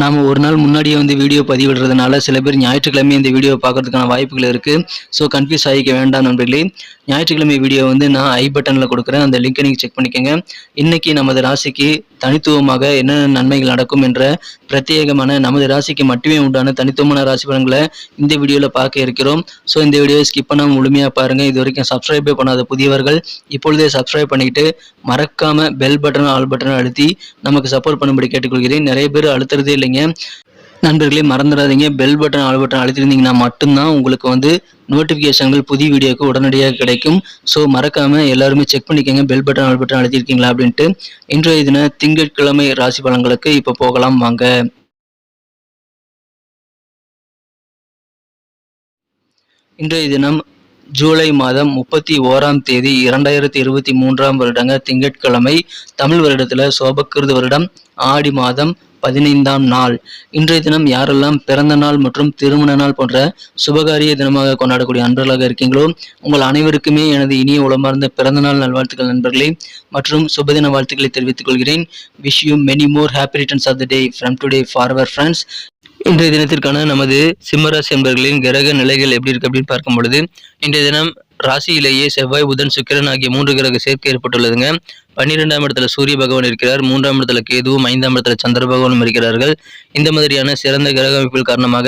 நாம் ஒரு நாள் முன்னாடியே வந்து வீடியோ பதிவிடுறதுனால சில பேர் ஞாயிற்றுக்கிழமை இந்த வீடியோ பார்க்கறதுக்கான வாய்ப்புகள் இருக்குது ஸோ கன்ஃபியூஸ் ஆகிக்க வேண்டாம் நண்பர்களே. ஞாயிற்றுக்கிழமை வீடியோ வந்து நான் ஐ பட்டனில் கொடுக்குறேன். அந்த லிங்கை நீங்கள் செக் பண்ணிக்கோங்க. இன்றைக்கி நமது ராசிக்கு தனித்துவமாக என்னென்ன நன்மைகள் நடக்கும் என்ற பிரத்யேகமான நமது ராசிக்கு மட்டுமே உண்டான தனித்துவமான ராசி பலன்களை இந்த வீடியோவில் பார்க்க இருக்கிறோம். ஸோ இந்த வீடியோவை ஸ்கிப் பண்ணாமல் முழுமையாக பாருங்கள் இது வரைக்கும் சப்ஸ்கிரைபே பண்ணாத புதியவர்கள் இப்பொழுதே சப்ஸ்கிரைப் பண்ணிக்கிட்டு மறக்காமல் பெல் பட்டன் ஆல் பட்டன் அழுத்தி நமக்கு சப்போர்ட் பண்ணும்படி கேட்டுக்கொள்கிறேன். நிறைய பேர் அழுத்துறதே இல்லைங்க. நண்பர்களே மறந்துடாதீங்க. பெல் பட்டன் ஆல் பட்டன் அழுத்திருந்தீங்கன்னா மட்டும்தான் உங்களுக்கு வந்து நோட்டிஃபிகேஷன்கள் புதிய வீடியோக்கு உடனடியாக கிடைக்கும். ஸோ மறக்காம எல்லாருமே செக் பண்ணிக்கோங்க. பெல் பட்டன் ஆல் பட்டன் அழுத்திருக்கீங்களா அப்படின்ட்டு. இன்றைய தின திங்கட்கிழமை ராசி பலன்களுக்கு இப்போ போகலாம். வாங்க. இன்றைய தினம் ஜூலை மாதம் முப்பத்தி ஓராம் தேதி இரண்டாயிரத்தி இருபத்தி மூன்றாம் வருடங்க திங்கட்கிழமை தமிழ் வருடத்தில் சோபக்கிருது வருடம் ஆடி மாதம் பதினைந்தாம் நாள். இன்றைய தினம் யாரெல்லாம் பிறந்த நாள் மற்றும் திருமண நாள் போன்ற சுபகாரிய தினமாக கொண்டாடக்கூடிய அன்பர்களாக இருக்கீங்களோ உங்கள் அனைவருக்குமே எனது இனிய உளமார்ந்த பிறந்த நாள் நல்வாழ்த்துக்கள் நண்பர்களே மற்றும் சுபதின வாழ்த்துக்களை தெரிவித்துக் கொள்கிறேன். Wish you many more happy returns of the day from today for our friends இன்றைய தினத்திற்கான நமது சிம்மராசி என்பர்களின் கிரக நிலைகள் எப்படி இருக்கு அப்படின்னு பார்க்கும் பொழுது இன்றைய தினம் ராசியிலேயே செவ்வாய் புதன் சுக்கிரன் ஆகிய மூன்று கிரக சேர்க்கை ஏற்பட்டுள்ளதுங்க. பன்னிரெண்டாம் இடத்துல சூரிய பகவான் இருக்கிறார். மூன்றாம் இடத்துல கேதுவும் ஐந்தாம் இடத்துல சந்திர பகவானும் இருக்கிறார்கள். இந்த மாதிரியான சிறந்த கிரக அமைப்புகள் காரணமாக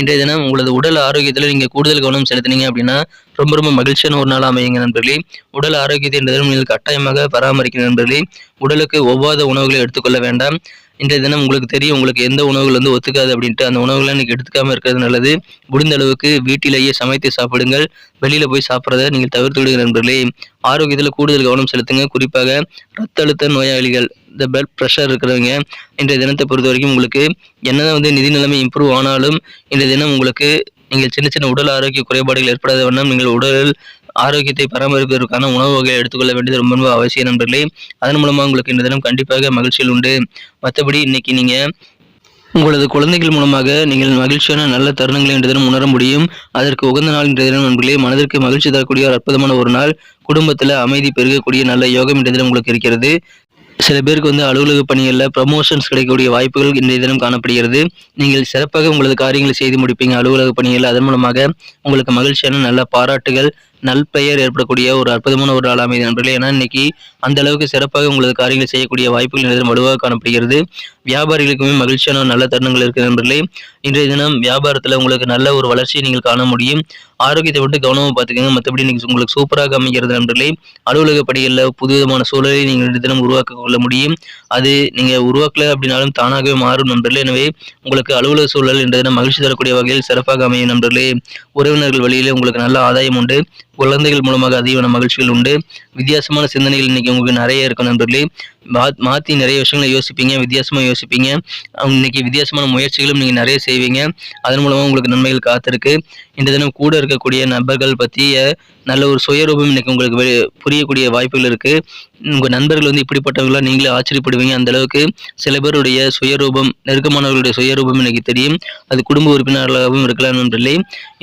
இன்றைய தினம் உங்களது உடல் ஆரோக்கியத்தில் நீங்கள் கூடுதல் கவனம் செலுத்தினீங்க அப்படின்னா ரொம்ப ரொம்ப மகிழ்ச்சியான ஒரு நாள் அமையுங்க நண்பர்களே. உடல் ஆரோக்கியத்தை இன்றைய தினம் நீங்கள் கட்டாயமாக பராமரிக்கிற நண்பர்களே. உடலுக்கு ஒவ்வாத உணவுகளை எடுத்துக்கொள்ள வேண்டாம். இன்றைய தினம் உங்களுக்கு தெரியும் உங்களுக்கு எந்த உணவுகள் வந்து ஒத்துக்காது அப்படின்ட்டு அந்த உணவுகளை நீங்கள் எடுத்துக்காமல் இருக்கிறது நல்லது. முடிந்த அளவுக்கு வீட்டிலேயே சமைத்து சாப்பிடுங்கள். வெளியில் போய் சாப்பிட்றத நீங்கள் தவிர்த்து விடுங்கள் நண்பர்களே. ஆரோக்கியத்தில் கூடுதல் கவனம் செலுத்துங்க. குறிப்பாக ரத்த அழுத்த நோயாளிகள் இந்த பிளட் ப்ரெஷர் இருக்கிறவங்க இன்றைய தினத்தை பொறுத்த வரைக்கும் உங்களுக்கு என்னதான் வந்து நிதி நிலைமை இம்ப்ரூவ் ஆனாலும் இன்றைய தினம் உங்களுக்கு நீங்கள் சின்ன சின்ன உடல் ஆரோக்கிய குறைபாடுகள் ஏற்படாத வண்ணம் நீங்கள் உடல் ஆரோக்கியத்தை பராமரிப்பதற்கான உணவு வகையை எடுத்துக்கொள்ள வேண்டியது ரொம்ப ரொம்ப அவசியம் நண்பர்களே. அதன் மூலமாக உங்களுக்கு இந்த தினம் கண்டிப்பாக மகிழ்ச்சியில் உண்டு. மற்றபடி இன்னைக்கு நீங்கள் உங்களது குழந்தைகள் மூலமாக நீங்கள் மகிழ்ச்சியான நல்ல தருணங்களை இன்று தினம் உணர முடியும். அதற்கு உகந்த நாள் இன்றைய தினம் நண்பர்களே. மனதிற்கு மகிழ்ச்சி தரக்கூடிய ஒரு அற்புதமான ஒரு நாள். குடும்பத்தில் அமைதி பெருகக்கூடிய நல்ல யோகம் இன்றைய தினம் உங்களுக்கு இருக்கிறது. சில பேருக்கு வந்து அலுவலக பணிகளில் ப்ரமோஷன்ஸ் கிடைக்கக்கூடிய வாய்ப்புகள் இன்றைய தினம் காணப்படுகிறது. நீங்கள் சிறப்பாக உங்களது காரியங்களை செய்து முடிப்பீங்க. அலுவலக பணிகள் அதன் மூலமாக உங்களுக்கு மகிழ்ச்சியான நல்ல பாராட்டுகள் நல்பெயர் ஏற்படக்கூடிய ஒரு அற்புதமான ஒரு நாள் அமைதி நண்பர்களே. ஏன்னா இன்னைக்கு அந்த அளவுக்கு சிறப்பாக உங்களது காரியங்கள் செய்யக்கூடிய வாய்ப்புகள் இன்றைய வலுவாக காணப்படுகிறது. வியாபாரிகளுக்குமே மகிழ்ச்சியான நல்ல தருணங்கள் இருக்கு நண்பர்களே. இன்றைய தினம் வியாபாரத்தில் உங்களுக்கு நல்ல ஒரு வளர்ச்சியை நீங்கள் காண முடியும். ஆரோக்கியத்தை விட்டு கவனமாக பார்த்துக்கோங்க. மற்றபடி இன்னைக்கு உங்களுக்கு சூப்பராக அமைகிறது நண்பர்களே. அலுவலக பணிகளில் புதுவிதமான சூழலை நீங்கள் இன்றைய தினம் உருவாக்க கொள்ள முடியும். அது நீங்கள் உருவாக்கல அப்படின்னாலும் தானாகவே மாறும் நண்பர்களே. எனவே உங்களுக்கு அலுவலக சூழல் இன்றைய தினம் மகிழ்ச்சி தரக்கூடிய வகையில் சிறப்பாக அமையும் நண்பர்களே. உறவினர்கள் வழியிலே உங்களுக்கு நல்ல ஆதாயம் உண்டு. குழந்தைகள் மூலமாக அதிகமான மகிழ்ச்சிகள் உண்டு. வித்தியாசமான சிந்தனைகள் இன்னைக்கு உங்களுக்கு நிறைய இருக்கும் நண்பர்களே மாத் மாற்றி நிறைய விஷயங்களை யோசிப்பீங்க வித்தியாசமாக யோசிப்பீங்க. அவங்க இன்னைக்கு வித்தியாசமான முயற்சிகளும் நீங்கள் நிறைய செய்வீங்க. அதன் மூலமாக உங்களுக்கு நன்மைகள் காத்திருக்கு. இந்த தினம் கூட இருக்கக்கூடிய நபர்கள் பற்றிய நல்ல ஒரு சுயரூபம் இன்னைக்கு உங்களுக்கு புரியக்கூடிய வாய்ப்புகள் இருக்குது உங்கள் நண்பர்கள் வந்து இப்படிப்பட்டவங்களாம் நீங்களே ஆச்சரியப்படுவீங்க அந்த அளவுக்கு. சில பேருடைய சுயரூபம் நெருக்கமானவர்களுடைய சுயரூபம் இன்னைக்கு தெரியும். அது குடும்ப உறுப்பினர்களாகவும் இருக்கலாம் நன்றில்லை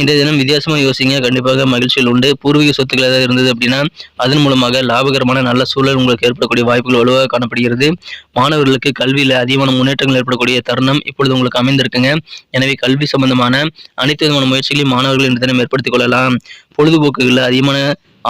இன்றைய தினம் வித்தியாசமாக யோசிங்க. கண்டிப்பாக மகிழ்ச்சிகள் உண்டு. பூர்வீக சொத்துக்கள் ஏதாவது இருந்தது அப்படின்னா அதன் மூலமாக லாபகரமான நல்ல சூழல் உங்களுக்கு ஏற்படக்கூடிய வாய்ப்புகள் வலுவாக காணப்படுகிறது. மாணவர்களுக்கு கல்வியில் அதிகமான முன்னேற்றங்கள் ஏற்படக்கூடிய தருணம் இப்பொழுது உங்களுக்கு அமைந்திருக்குங்க. எனவே கல்வி சம்பந்தமான அனைத்து விதமான முயற்சிகளையும் மாணவர்கள் இந்த தினம் ஏற்படுத்திக் கொள்ளலாம். பொழுதுபோக்குகளில் அதிகமான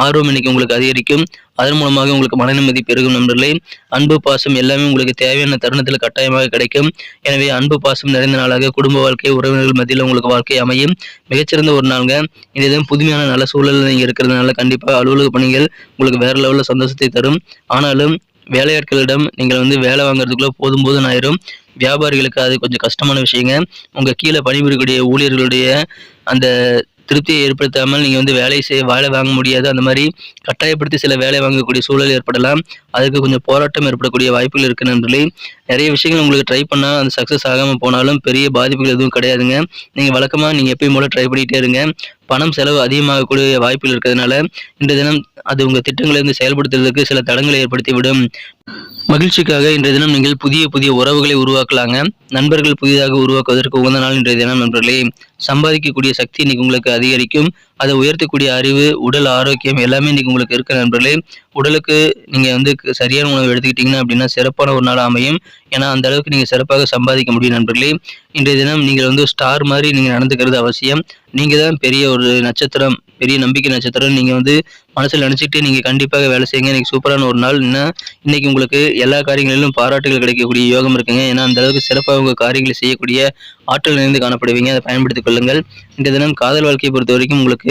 ஆர்வம் இன்னைக்கு உங்களுக்கு அதிகரிக்கும். அதன் மூலமாக உங்களுக்கு மன நிம்மதி பெருகும் நண்பர்களே. அன்பு பாசம் எல்லாமே உங்களுக்கு தேவையான தருணத்தில் கட்டாயமாக கிடைக்கும். எனவே அன்பு பாசம் நிறைந்த நாளாக குடும்ப வாழ்க்கை உறவினர்கள் மத்தியில் உங்களுக்கு வாழ்க்கை அமையும். மிகச்சிறந்த ஒரு நாளுங்க. இந்த தினம் புதுமையான நல்ல சூழலில் நீங்கள் இருக்கிறதுனால கண்டிப்பாக அலுவலக பணிகள் உங்களுக்கு வேற லெவலில் சந்தோஷத்தை தரும். ஆனாலும் வேலையாட்களிடம் நீங்கள் வந்து வேலை வாங்குறதுக்குள்ள போதும் போதும் ஆயிரும். வியாபாரிகளுக்கு அது கொஞ்சம் கஷ்டமான விஷயங்க. உங்க கீழே பணிபுரியக்கூடிய ஊழியர்களுடைய அந்த திருப்தியை ஏற்படுத்தாமல் நீங்கள் வந்து வேலை செய்ய வேலை வாங்க முடியாது. அந்த மாதிரி கட்டாயப்படுத்தி சில வேலை வாங்கக்கூடிய சூழல் ஏற்படலாம். அதுக்கு கொஞ்சம் போராட்டம் ஏற்படக்கூடிய வாய்ப்புகள் இருக்கு நண்பர்களே. நிறைய விஷயங்கள் உங்களுக்கு ட்ரை பண்ணால் அது சக்ஸஸ் ஆகாமல் போனாலும் பெரிய பாதிப்புகள் எதுவும் கிடையாதுங்க. நீங்கள் வழக்கமாக நீங்கள் எப்பயும் போல ட்ரை பண்ணிகிட்டே இருங்க. பணம் செலவு அதிகமாகக்கூடிய வாய்ப்புகள் இருக்கிறதுனால இந்த தினம் அது உங்கள் திட்டங்களை வந்து செயல்படுத்துறதுக்கு சில தடங்களை ஏற்படுத்திவிடும். மகிழ்ச்சிக்காக இன்றைய தினம் நீங்கள் புதிய புதிய உறவுகளை உருவாக்கலாங்க. நண்பர்கள் புதிதாக உருவாக்குவதற்கு உகந்த நாள் இன்றைய தினம் நண்பர்களே. சம்பாதிக்கக்கூடிய சக்தி இன்னைக்கு உங்களுக்கு அதிகரிக்கும். அதை உயர்த்தக்கூடிய அறிவு உடல் ஆரோக்கியம் எல்லாமே இன்றைக்கி உங்களுக்கு இருக்க நண்பர்களே. உடலுக்கு நீங்கள் வந்து சரியான உணவு எடுத்துக்கிட்டீங்கன்னா அப்படின்னா சிறப்பான ஒரு நாள் அமையும். ஏன்னா அந்த அளவுக்கு நீங்கள் சிறப்பாக சம்பாதிக்க முடியும் நண்பர்களே. இன்றைய தினம் நீங்கள் வந்து ஸ்டார் மாதிரி நீங்கள் நடந்துக்கிறது அவசியம். நீங்கள் தான் பெரிய ஒரு நட்சத்திரம் பெரிய நம்பிக்கை நட்சத்திரம். நீங்கள் வந்து மனசில் நினச்சிட்டு நீங்கள் கண்டிப்பாக வேலை செய்யுங்க. இன்னைக்கு சூப்பரான ஒரு நாள். என்ன? இன்னைக்கு உங்களுக்கு எல்லா காரியங்களிலும் பாராட்டுகள் கிடைக்கக்கூடிய யோகம் இருக்குங்க. ஏன்னா அந்த அளவுக்கு சிறப்பாக உங்கள் காரியங்களை செய்யக்கூடிய ஆற்றல் நிறைந்து காணப்படுவீங்க. அதை பயன்படுத்திக் கொள்ளுங்கள். இந்த தினம் காதல் வாழ்க்கையை பொறுத்த வரைக்கும் உங்களுக்கு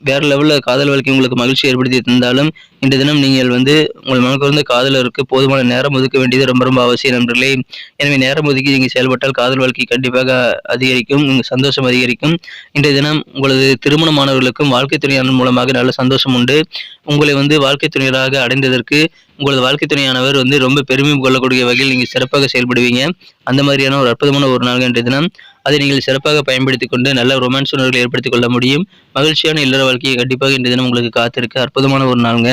வேற லெவலில் காதல் வாழ்க்கை உங்களுக்கு மகிழ்ச்சி ஏற்படுத்தி தந்தாலும் இன்று தினம் நீங்கள் வந்து உங்கள் மனக்கு வந்து காதலருக்கு போதுமான நேரம் ஒதுக்க வேண்டியது ரொம்ப ரொம்ப அவசியம் நண்பர்களே. எனவே நேரம் ஒதுக்கி நீங்கள் செயல்பட்டால் காதல் வாழ்க்கை கண்டிப்பாக அதிகரிக்கும் உங்கள் சந்தோஷம் அதிகரிக்கும். இன்றைய தினம் உங்களது திருமணமானவர்களுக்கும் வாழ்க்கை துணையாளர் மூலமாக நல்ல சந்தோஷம் உண்டு. உங்களை வந்து வாழ்க்கை துணையராக அடைந்ததற்கு உங்களது வாழ்க்கை துணையானவர் வந்து ரொம்ப பெருமை கொள்ளக்கூடிய வகையில் நீங்கள் சிறப்பாக செயல்படுவீங்க. அந்த மாதிரியான ஒரு அற்புதமான ஒரு நாள் இன்றைய தினம். அதை நீங்கள் சிறப்பாக பயன்படுத்தி கொண்டு நல்ல ரொமான்ஸ் உணர்வுகளை ஏற்படுத்திக் கொள்ள முடியும். மகிழ்ச்சியான இல்லற வாழ்க்கையை கண்டிப்பாக இன்றைய தினம் உங்களுக்கு காத்திருக்கு அற்புதமான ஒரு நாளுங்க.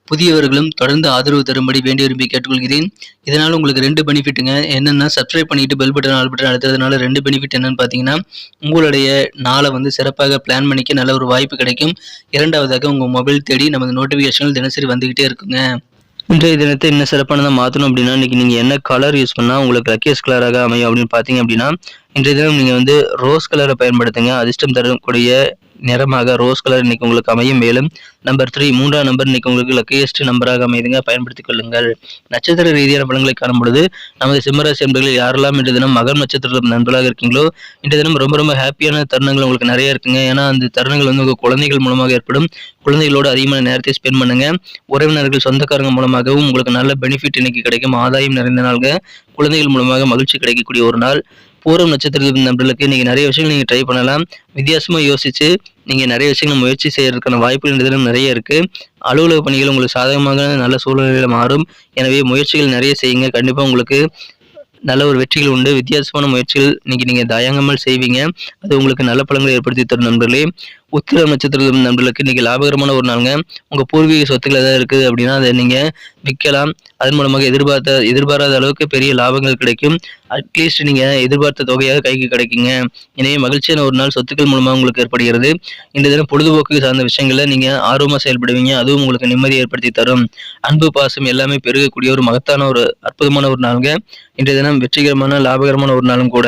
புதியவர்களும் தொடர்ந்து ஆதரவு தரும்படி வேண்டி விரும்பி கேட்டுக்கொள்கிறேன். இதனால் உங்களுக்கு ரெண்டு பெனிஃபிட்டுங்க. என்னென்னா சப்ஸ்கிரைப் பண்ணிட்டு பெல் பட்டன் ஆல் பட்டன் அழுத்துறதுனால ரெண்டு பெனிஃபிட் என்னன்னு பார்த்தீங்கன்னா உங்களுடைய நாளை வந்து சிறப்பாக பிளான் பண்ணிக்க நல்ல ஒரு வாய்ப்பு கிடைக்கும். இரண்டாவதாக உங்கள் மொபைல் தேடி நமது நோட்டிஃபிகேஷன்கள் தினசரி வந்துக்கிட்டே இருக்குங்க. இன்றைய தினத்தை இன்னும் சிறப்பானதாக மாற்றணும் அப்படின்னா இன்றைக்கி நீங்கள் என்ன கலர் யூஸ் பண்ணால் உங்களுக்கு லக்கியஸ் கலராக அமையும் அப்படின்னு பார்த்தீங்க அப்படின்னா இன்றைய தினம் நீங்கள் வந்து ரோஸ் கலரை பயன்படுத்துங்க. அதிர்ஷ்டம் தரக்கூடிய நிறமாக ரோஸ் கலர் இன்னைக்கு உங்களுக்கு அமையும். மேலும் நம்பர் த்ரீ மூன்றாம் நம்பர் இன்னைக்கு உங்களுக்கு லக்கியஸ்ட் நம்பராக அமைதுங்க பயன்படுத்திக் கொள்ளுங்கள். நட்சத்திர ரீதியான பலன்களை காணும் பொழுது நமது சிம்மராசி என்பர்களில் யாரெல்லாம் இன்றைய தினம் மகன் நட்சத்திரத்தில் நண்பர்களாக இருக்கீங்களோ இன்றைய தினம் ரொம்ப ரொம்ப ஹாப்பியான தருணங்கள் உங்களுக்கு நிறைய இருக்குங்க. ஏன்னா அந்த தருணங்கள் வந்து உங்கள் குழந்தைகள் மூலமாக ஏற்படும். குழந்தைகளோட அதிகமான நேரத்தை ஸ்பெண்ட் பண்ணுங்க. உறவினர்கள் சொந்தக்காரங்க மூலமாகவும் உங்களுக்கு நல்ல பெனிஃபிட் இன்னைக்கு கிடைக்கும். ஆதாயம் நிறைந்த நாள்ங்க. குழந்தைகள் மூலமாக மகிழ்ச்சி கிடைக்கக்கூடிய ஒரு நாள். பூரம் நட்சத்திரத்தில் நபர்களுக்கு நீங்கள் நிறைய விஷயங்கள் நீங்கள் ட்ரை பண்ணலாம். வித்தியாசமாக யோசிச்சு நீங்கள் நிறைய விஷயங்கள் முயற்சி செய்யறதுக்கான வாய்ப்புகள் இந்த நிறைய இருக்குது அலுவலக பணிகள் உங்களுக்கு சாதகமாக நல்ல சூழ்நிலையில் மாறும். எனவே முயற்சிகள் நிறைய செய்யுங்க. கண்டிப்பாக உங்களுக்கு நல்ல ஒரு வெற்றிகள் உண்டு. வித்தியாசமான முயற்சிகள் இன்னைக்கு நீங்கள் தயங்காமல் செய்வீங்க. அது உங்களுக்கு நல்ல பலன்களை ஏற்படுத்தி தரும் நண்பர்களே. உத்திர நட்சத்திரம் நண்பர்களுக்கு இன்னைக்கு லாபகரமான ஒரு நாளுங்க. உங்கள் பூர்வீக சொத்துக்கள் ஏதாவது இருக்குது அப்படின்னா அதை நீங்கள் விற்கலாம். அதன் மூலமாக எதிர்பார்த்த எதிர்பாராத அளவுக்கு பெரிய லாபங்கள் கிடைக்கும். அட்லீஸ்ட் நீங்கள் எதிர்பார்த்த தொகையாக கைக்கு கிடைக்குங்க. எனவே மகிழ்ச்சியான ஒரு நாள் சொத்துக்கள் மூலமாக உங்களுக்கு ஏற்படுகிறது. இந்த தினம் பொழுதுபோக்கு சார்ந்த விஷயங்களில் நீங்கள் ஆர்வமாக செயல்படுவீங்க. அதுவும் உங்களுக்கு நிம்மதி ஏற்படுத்தி தரும். அன்பு பாசம் எல்லாமே பெருகக்கூடிய ஒரு மகத்தான ஒரு அற்புதமான ஒரு நாளுங்க. இன்றைய தினம் வெற்றிகரமான லாபகரமான ஒரு நாளும் கூட.